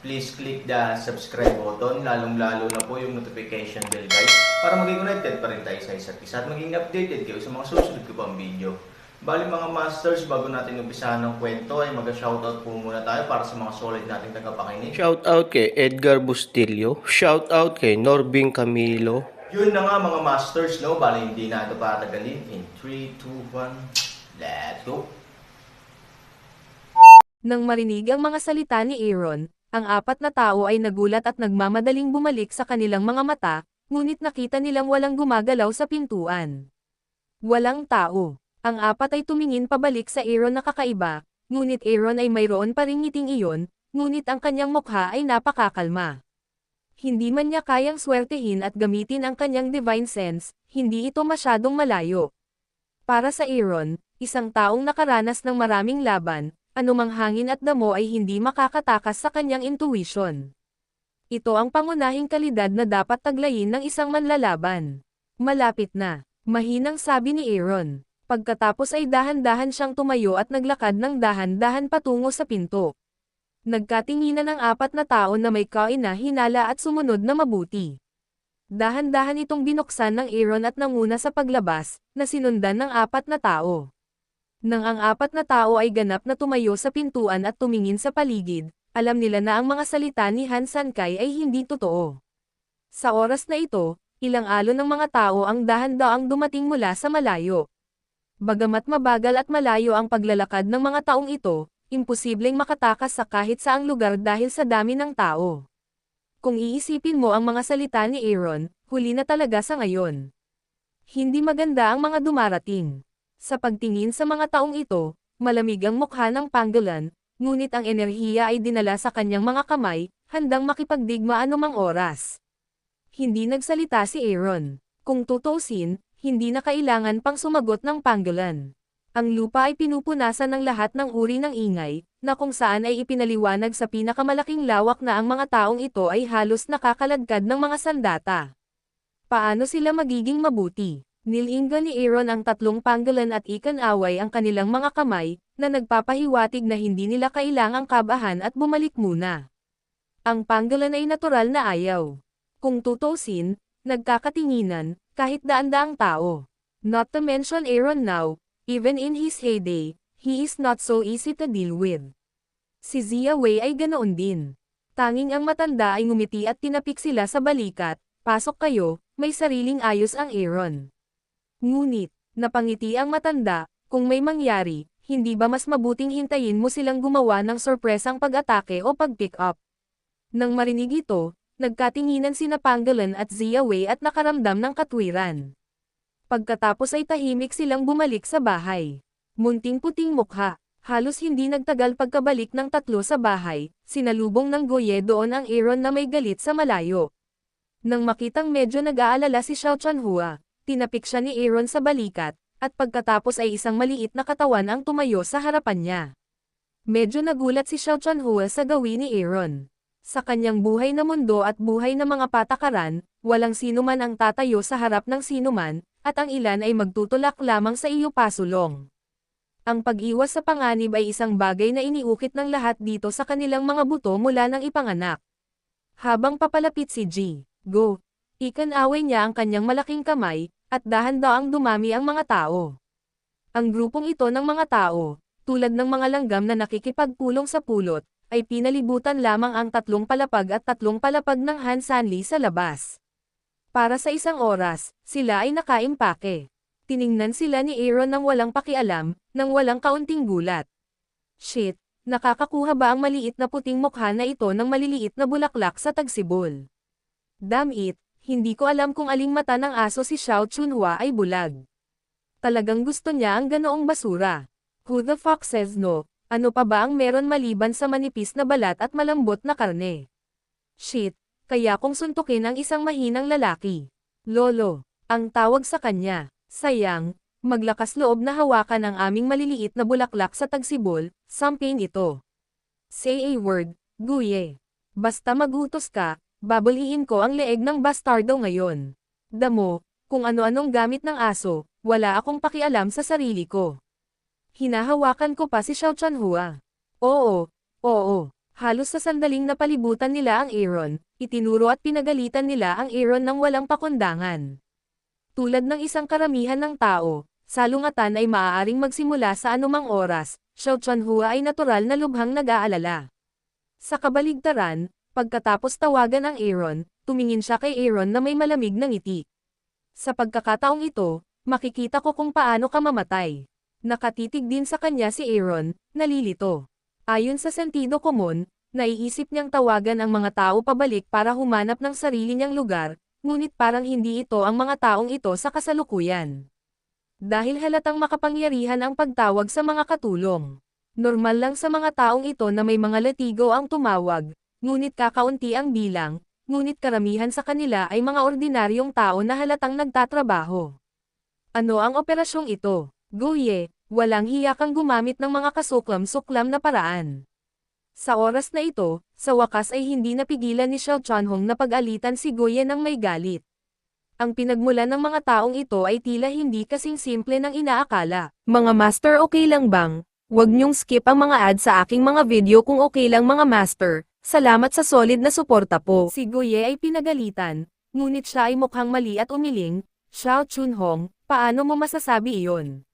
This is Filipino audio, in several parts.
please click the subscribe button, lalong-lalo na po yung notification bell guys, para maging connected pa rin tayo sa isa't isa at maging updated kayo sa mga susunod ko pang video. Bali mga masters, bago natin umpisahan ng kwento ay mag-shoutout po muna tayo para sa mga solid nating tagapakinig. Shout out kay Edgar Bustillo. Shout out kay Norbing Camilo. Yun na nga mga masters, no? Bali hindi na ito patagalin. In 3, 2, 1, let's go! Nang marinig ang mga salita ni Aaron, ang apat na tao ay nagulat at nagmamadaling bumalik sa kanilang mga mata, ngunit nakita nilang walang gumagalaw sa pintuan. Walang tao. Ang apat ay tumingin pabalik sa Aaron na kakaiba, ngunit Aaron ay mayroon pa ring ngiting iyon, ngunit ang kanyang mukha ay napakakalma. Hindi man niya kayang swertehin at gamitin ang kanyang divine sense, hindi ito masyadong malayo. Para sa Aaron, isang taong nakaranas ng maraming laban, anumang hangin at damo ay hindi makakatakas sa kanyang intuition. Ito ang pangunahing kalidad na dapat taglayin ng isang manlalaban. Malapit na, mahinang sabi ni Aaron. Pagkatapos ay dahan-dahan siyang tumayo at naglakad ng dahan-dahan patungo sa pinto. Nagkatinginan ang apat na tao na may kain na hinala at sumunod na mabuti. Dahan-dahan itong binuksan ng Aaron at nanguna sa paglabas, na sinundan ng apat na tao. Nang ang apat na tao ay ganap na tumayo sa pintuan at tumingin sa paligid, alam nila na ang mga salita ni Han Sankay ay hindi totoo. Sa oras na ito, ilang alo ng mga tao ang dahan-daang dumating mula sa malayo. Bagamat mabagal at malayo ang paglalakad ng mga taong ito, imposibleng makatakas sa kahit saang lugar dahil sa dami ng tao. Kung iisipin mo ang mga salita ni Aaron, huli na talaga sa ngayon. Hindi maganda ang mga dumarating. Sa pagtingin sa mga taong ito, malamig ang mukha ng panggolan, ngunit ang enerhiya ay dinala sa kanyang mga kamay, handang makipagdigma anumang oras. Hindi nagsalita si Aaron. Kung tutusin, hindi na kailangan pang sumagot ng panggolan. Ang lupa ay pinupunasan ng lahat ng uri ng ingay, na kung saan ay ipinaliwanag sa pinakamalaking lawak na ang mga taong ito ay halos nakakaladkad ng mga sandata. Paano sila magiging mabuti? Nilingga ni Aaron ang tatlong panggalan at ikan-away ang kanilang mga kamay, na nagpapahiwatig na hindi nila kailangang kabahan at bumalik muna. Ang panggalan ay natural na ayaw. Kung tutusin, nagkakatinginan, kahit daan-daang tao. Not to mention Aaron now, even in his heyday, he is not so easy to deal with. Si Zia Wei ay ganoon din. Tanging ang matanda ay ngumiti at tinapik sila sa balikat, pasok kayo, may sariling ayos ang Aaron. Ngunit, napangiti ang matanda, kung may mangyari, hindi ba mas mabuting hintayin mo silang gumawa ng sorpresang pag-atake o pag-pick up? Nang marinig ito, nagkatinginan sina Pangolin at Zia Wei at nakaramdam ng katwiran. Pagkatapos ay tahimik silang bumalik sa bahay. Munting puting mukha, halos hindi nagtagal pagkabalik ng tatlo sa bahay, sinalubong ng Goye doon ang Aaron na may galit sa malayo. Nang makitang medyo nag-aalala si Xiao Chanhua, tinapik siya ni Aaron sa balikat, at pagkatapos ay isang maliit na katawan ang tumayo sa harapan niya. Medyo nagulat si Xiao Chanhua sa gawin ni Aaron. Sa kanyang buhay na mundo at buhay na mga patakaran, walang sino man ang tatayo sa harap ng sino man, at ang ilan ay magtutulak lamang sa iyo pasulong. Ang pag-iwas sa panganib ay isang bagay na iniukit ng lahat dito sa kanilang mga buto mula ng ipanganak. Habang papalapit si G, Go, ikan-away niya ang kanyang malaking kamay, at dahan-daang dumami ang mga tao. Ang grupong ito ng mga tao, tulad ng mga langgam na nakikipagpulong sa pulot, ay pinalibutan lamang ang tatlong palapag at tatlong palapag ng Han Sanli sa labas. Para sa isang oras, sila ay nakaimpake. Tiningnan sila ni Aaron ng walang pakialam, ng walang kaunting gulat. Shit, nakakakuha ba ang maliit na puting mukha na ito ng maliliit na bulaklak sa tagsibol? Damn it, hindi ko alam kung aling mata ng aso si Xiao Chunhua ay bulag. Talagang gusto niya ang ganoong basura. Who the fuck says no? Ano pa ba ang meron maliban sa manipis na balat at malambot na karne? Shit, kaya kong suntukin ang isang mahinang lalaki. Lolo, ang tawag sa kanya, sayang, maglakas loob na hawakan ang aming maliliit na bulaklak sa tagsibol, sampin ito. Say a word, guye. Basta magutos ka, babuliin ko ang leeg ng bastardo ngayon. Damo, kung ano-anong gamit ng aso, wala akong pakialam sa sarili ko. Hinahawakan ko pa si Xiao Chanhua. Oo, oo. Halos sa sandaling napalibutan nila ang Aaron, itinuro at pinagalitan nila ang Aaron ng walang pakundangan. Tulad ng isang karamihan ng tao, salungatan ay maaaring magsimula sa anumang oras, Xiao Chanhua ay natural na lubhang nag-aalala. Sa kabaligtaran, pagkatapos tawagan ang Aaron, tumingin siya kay Aaron na may malamig na ngiti. Sa pagkakataong ito, makikita ko kung paano ka mamatay. Nakatitig din sa kanya si Aaron, nalilito. Ayon sa sentido komon, naiisip niyang tawagan ang mga tao pabalik para humanap ng sarili niyang lugar, ngunit parang hindi ito ang mga taong ito sa kasalukuyan. Dahil halatang makapangyarihan ang pagtawag sa mga katulong. Normal lang sa mga taong ito na may mga latigo ang tumawag, ngunit kakaunti ang bilang, ngunit karamihan sa kanila ay mga ordinaryong tao na halatang nagtatrabaho. Ano ang operasyong ito? Guye, walang hiya kang gumamit ng mga kasuklam-suklam na paraan. Sa oras na ito, sa wakas ay hindi napigilan ni Xiao Chanhong na pag-alitan si Guye ng may galit. Ang pinagmulan ng mga taong ito ay tila hindi kasing simple ng inaakala. Mga master okay lang bang? Huwag niyong skip ang mga ad sa aking mga video kung okay lang mga master. Salamat sa solid na suporta po. Si Guye ay pinagalitan, ngunit siya ay mukhang mali at umiling. Xiao Chunhong, paano mo masasabi iyon?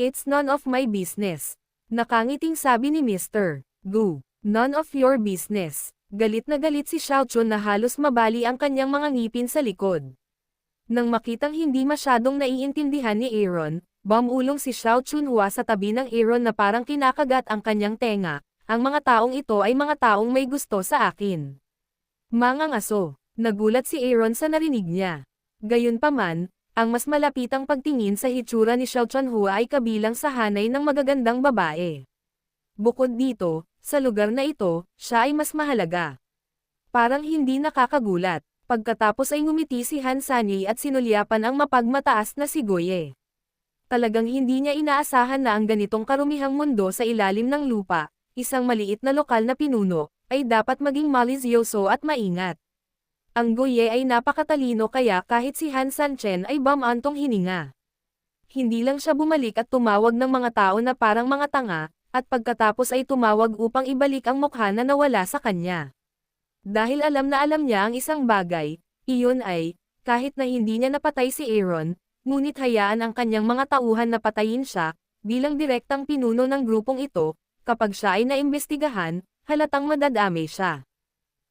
It's none of my business. Nakangiting sabi ni Mr. Gu. None of your business. Galit na galit si Xiao Chun na halos mabali ang kanyang mga ngipin sa likod. Nang makitang hindi masyadong naiintindihan ni Aaron, bumulong si Xiao Chunhua sa tabi ng Aaron na parang kinakagat ang kanyang tenga. Ang mga taong ito ay mga taong may gusto sa akin. Mga ngaso, nagulat si Aaron sa narinig niya. Gayunpaman, ang mas malapitang pagtingin sa hitsura ni Xiao Chanhua ay kabilang sa hanay ng magagandang babae. Bukod dito, sa lugar na ito, siya ay mas mahalaga. Parang hindi nakakagulat, pagkatapos ay ngumiti si Han Sanyi at sinulyapan ang mapagmataas na si Goye. Talagang hindi niya inaasahan na ang ganitong karumihang mundo sa ilalim ng lupa, isang maliit na lokal na pinuno, ay dapat maging malisyoso at maingat. Ang Goye ay napakatalino kaya kahit si Han Sanchen ay bamantong hininga. Hindi lang siya bumalik at tumawag ng mga tao na parang mga tanga, at pagkatapos ay tumawag upang ibalik ang mukha na nawala sa kanya. Dahil alam na alam niya ang isang bagay, iyon ay, kahit na hindi niya napatay si Aaron, ngunit hayaan ang kanyang mga tauhan na patayin siya, bilang direktang pinuno ng grupong ito, kapag siya ay naimbestigahan, halatang madadami siya.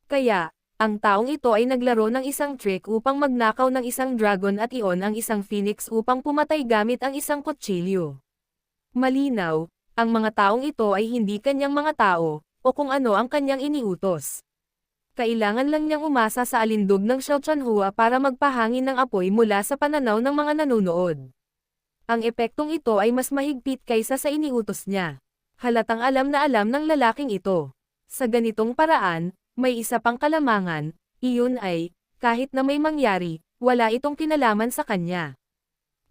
Kaya, ang taong ito ay naglaro ng isang trick upang magnakaw ng isang dragon at iyon ang isang phoenix upang pumatay gamit ang isang kutsilyo. Malinaw, ang mga taong ito ay hindi kanyang mga tao, o kung ano ang kanyang iniutos. Kailangan lang niyang umasa sa alindog ng Xiao Chanhua para magpahangin ng apoy mula sa pananaw ng mga nanonood. Ang epektong ito ay mas mahigpit kaysa sa iniutos niya. Halatang alam na alam ng lalaking ito. Sa ganitong paraan, may isa pang kalamangan, iyon ay, kahit na may mangyari, wala itong kinalaman sa kanya.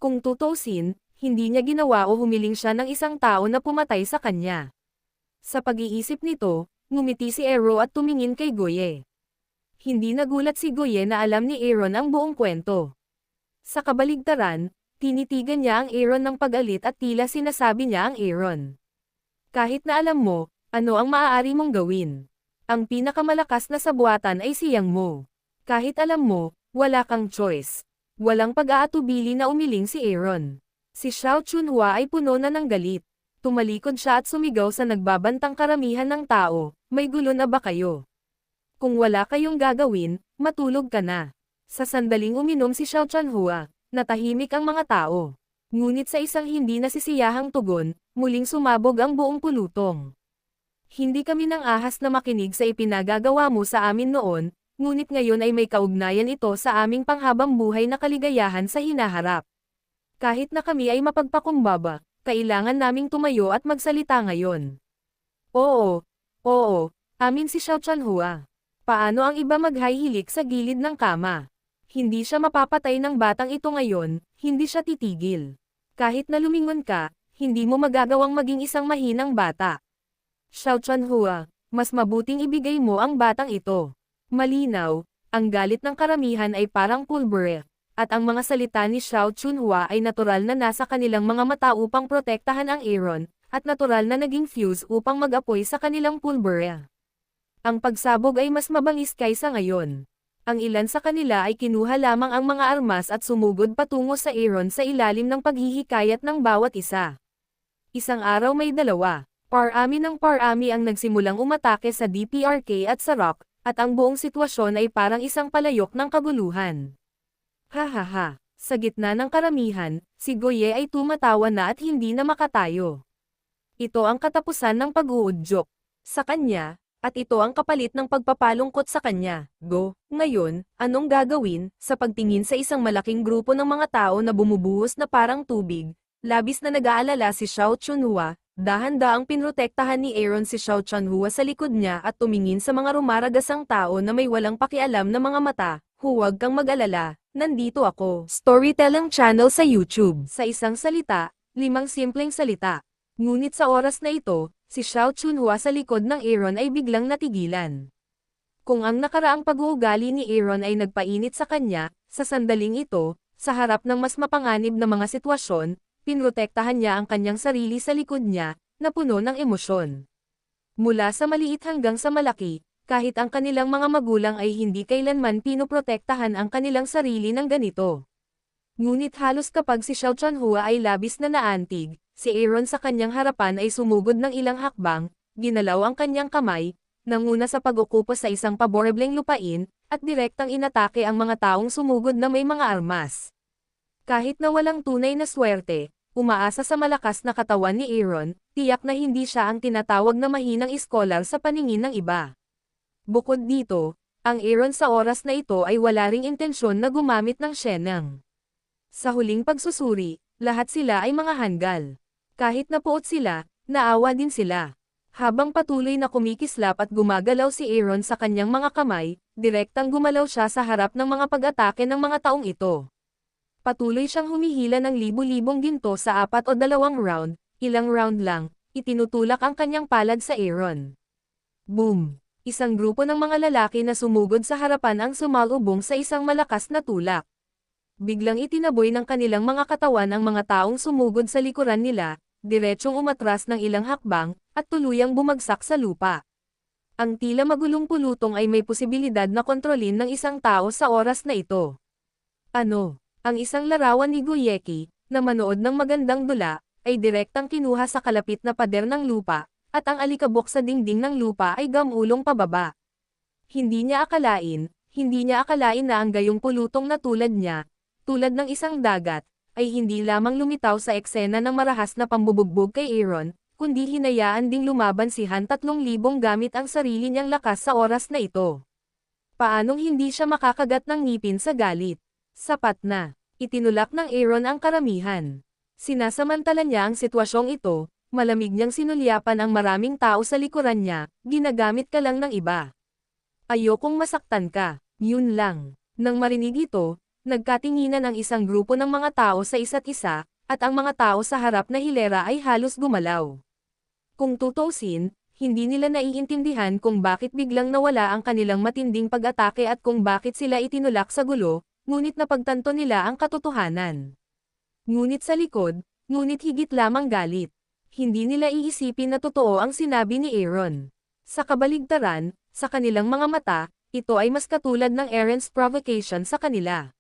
Kung tutusin, hindi niya ginawa o humiling siya ng isang tao na pumatay sa kanya. Sa pag-iisip nito, ngumiti si Ero at tumingin kay Goye. Hindi nagulat si Goye na alam ni Aaron ang buong kwento. Sa kabaligtaran, tinitigan niya ang Aaron ng pag-alit at tila sinasabi niya ang Aaron. Kahit na alam mo, ano ang maaari mong gawin. Ang pinakamalakas na sabuatan ay siyang mo. Kahit alam mo, wala kang choice. Walang pag-aatubili na umiling si Aaron. Si Xiao Chunhua ay puno na ng galit. Tumalikod siya at sumigaw sa nagbabantang karamihan ng tao, may gulo na ba kayo? Kung wala kayong gagawin, matulog ka na. Sa sandaling uminom si Xiao Chanhua, natahimik ang mga tao. Ngunit sa isang hindi nasisiyahang tugon, muling sumabog ang buong pulutong. Hindi kami nang ahas na makinig sa ipinagagawa mo sa amin noon, ngunit ngayon ay may kaugnayan ito sa aming panghabang buhay na kaligayahan sa hinaharap. Kahit na kami ay mapagpakumbaba, kailangan naming tumayo at magsalita ngayon. Oo, oo, amin si Xiao Chanhua. Paano ang iba maghahilik sa gilid ng kama? Hindi siya mapapatay ng batang ito ngayon, hindi siya titigil. Kahit na lumingon ka, hindi mo magagawang maging isang mahinang bata. Xiao Chanhua, mas mabuting ibigay mo ang batang ito. Malinaw, ang galit ng karamihan ay parang pulbure, at ang mga salita ni Xiao Chunhua ay natural na nasa kanilang mga mata upang protektahan ang Aaron, at natural na naging fuse upang mag-apoy sa kanilang pulbure. Ang pagsabog ay mas mabangis kaysa ngayon. Ang ilan sa kanila ay kinuha lamang ang mga armas at sumugod patungo sa Aaron sa ilalim ng paghihikayat ng bawat isa. Isang araw may dalawa. Parami ng parami ang nagsimulang umatake sa DPRK at sa Rock, at ang buong sitwasyon ay parang isang palayok ng kaguluhan. Hahaha, sa gitna ng karamihan, si Goye ay tumatawa na at hindi na makatayo. Ito ang katapusan ng pag-uudyok. Sa kanya, at ito ang kapalit ng pagpapalungkot sa kanya. Go, ngayon, anong gagawin, sa pagtingin sa isang malaking grupo ng mga tao na bumubuhos na parang tubig, labis na nag-aalala si Xiao Chunhua, dahan-daang pinrotektahan ni Aaron si Xiao Chunhua sa likod niya at tumingin sa mga rumaragasang tao na may walang pakialam na mga mata, huwag kang mag-alala, nandito ako. Storytelling channel sa YouTube. Sa isang salita, limang simpleng salita. Ngunit sa oras na ito, si Xiao Chunhua sa likod ng Aaron ay biglang natigilan. Kung ang nakaraang pag-uugali ni Aaron ay nagpainit sa kanya, sa sandaling ito, sa harap ng mas mapanganib na mga sitwasyon, pinrotektahan niya ang kanyang sarili sa likod niya, na puno ng emosyon. Mula sa maliit hanggang sa malaki, kahit ang kanilang mga magulang ay hindi kailanman pinoprotektahan ang kanilang sarili ng ganito. Ngunit halos kapag si Xiao Chanhua ay labis na naantig, si Aaron sa kanyang harapan ay sumugod ng ilang hakbang, ginalaw ang kanyang kamay, nanguna sa pag-ukupo sa isang paborebleng lupain, at direktang inatake ang mga taong sumugod na may mga armas. Kahit na walang tunay na swerte, umaasa sa malakas na katawan ni Aaron, tiyak na hindi siya ang tinatawag na mahinang iskolar sa paningin ng iba. Bukod dito, ang Aaron sa oras na ito ay wala ring intensyon na gumamit ng shenang. Sa huling pagsusuri, lahat sila ay mga hanggal. Kahit napuot sila, naawa din sila. Habang patuloy na kumikislap at gumagalaw si Aaron sa kanyang mga kamay, direktang gumalaw siya sa harap ng mga pag-atake ng mga taong ito. Patuloy siyang humihila ng libu-libong ginto sa apat o dalawang round, ilang round lang, itinutulak ang kanyang palad sa Aaron. Boom! Isang grupo ng mga lalaki na sumugod sa harapan ang sumalubong sa isang malakas na tulak. Biglang itinaboy ng kanilang mga katawan ang mga taong sumugod sa likuran nila, diretsyong umatras ng ilang hakbang, at tuluyang bumagsak sa lupa. Ang tila magulong pulutong ay may posibilidad na kontrolin ng isang tao sa oras na ito. Ano? Ang isang larawan ni Guyeki, na manood ng magandang dula, ay direktang kinuha sa kalapit na pader ng lupa, at ang alikabok sa dingding ng lupa ay gamulong pababa. Hindi niya akalain, hindi niya akalain na ang gayong pulutong na tulad niya, tulad ng isang dagat, ay hindi lamang lumitaw sa eksena ng marahas na pambubugbog kay Aaron, kundi hinayaan ding lumaban si Han 3,000 gamit ang sarili niyang lakas sa oras na ito. Paanong hindi siya makakagat ng ngipin sa galit? Sapat na. Itinulak ng Aaron ang karamihan. Sinasamantala niya ang sitwasyong ito, malamig niyang sinulyapan ang maraming tao sa likuran niya, ginagamit ka lang ng iba. Ayokong masaktan ka, yun lang. Nang marinig ito, nagkatinginan ang isang grupo ng mga tao sa isa't isa, at ang mga tao sa harap na hilera ay halos gumalaw. Kung tutusin, hindi nila naiintindihan kung bakit biglang nawala ang kanilang matinding pag-atake at kung bakit sila itinulak sa gulo, ngunit napagtanto nila ang katotohanan. Ngunit sa likod, ngunit higit lamang galit. Hindi nila iisipin na totoo ang sinabi ni Aaron. Sa kabaligtaran, sa kanilang mga mata, ito ay mas katulad ng Aaron's provocation sa kanila.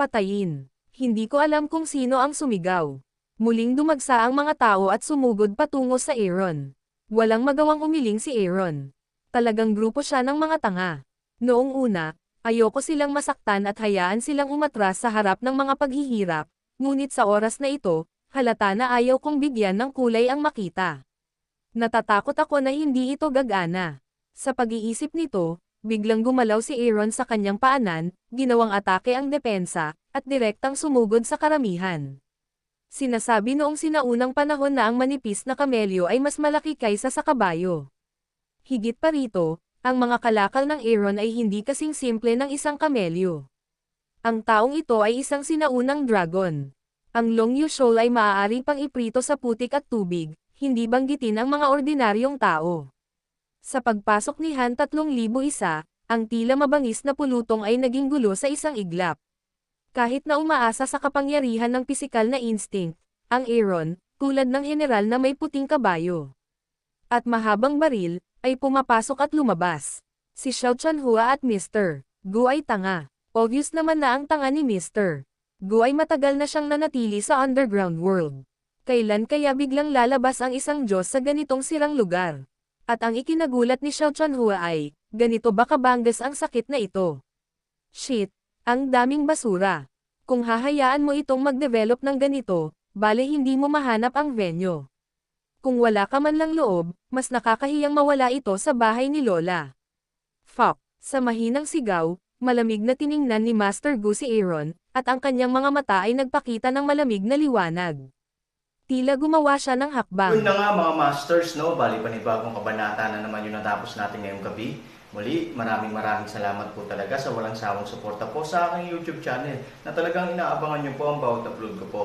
Patayin. Hindi ko alam kung sino ang sumigaw. Muling dumagsa ang mga tao at sumugod patungo sa Aaron. Walang magawang umiling si Aaron. Talagang grupo siya ng mga tanga. Noong una, ayoko silang masaktan at hayaan silang umatras sa harap ng mga paghihirap, ngunit sa oras na ito, halata na ayaw kong bigyan ng kulay ang makita. Natatakot ako na hindi ito gagana. Sa pag-iisip nito, biglang gumalaw si Aaron sa kanyang paanan, ginawang atake ang depensa, at direktang sumugod sa karamihan. Sinasabi noong sinaunang panahon na ang manipis na kamelyo ay mas malaki kaysa sa kabayo. Higit pa rito, ang mga kalakal ng Aaron ay hindi kasing simple ng isang kamelyo. Ang taong ito ay isang sinaunang dragon. Ang Long Yushol ay maaari pang iprito sa putik at tubig, hindi banggitin ang mga ordinaryong tao. Sa pagpasok ni Han 3001, ang tila mabangis na pulutong ay naging gulo sa isang iglap. Kahit na umaasa sa kapangyarihan ng pisikal na instinct, ang Aaron, tulad ng general na may puting kabayo. At mahabang baril, ay pumapasok at lumabas. Si Xiao Chanhua at Mr. Gu ay tanga. Obvious naman na ang tanga ni Mr. Gu ay matagal na siyang nanatili sa underground world. Kailan kaya biglang lalabas ang isang Diyos sa ganitong sirang lugar? At ang ikinagulat ni Xiao Chanhua ay, ganito ba kabangas ang sakit na ito? Shit, ang daming basura. Kung hahayaan mo itong mag-develop ng ganito, bale hindi mo mahanap ang venue. Kung wala ka man lang loob, mas nakakahiyang mawala ito sa bahay ni Lola. Fuck, sa mahinang sigaw, malamig na tiningnan ni Master Gu si Aaron, at ang kanyang mga mata ay nagpakita ng malamig na liwanag. Tila gumawa siya ng hakbang. Yun na nga mga masters, no? Bali panibagong kabanata na naman yung natapos natin ngayong gabi. Muli, maraming maraming salamat po talaga sa walang sawang suporta po sa aking YouTube channel na talagang inaabangan niyo po ang bawat upload ko po.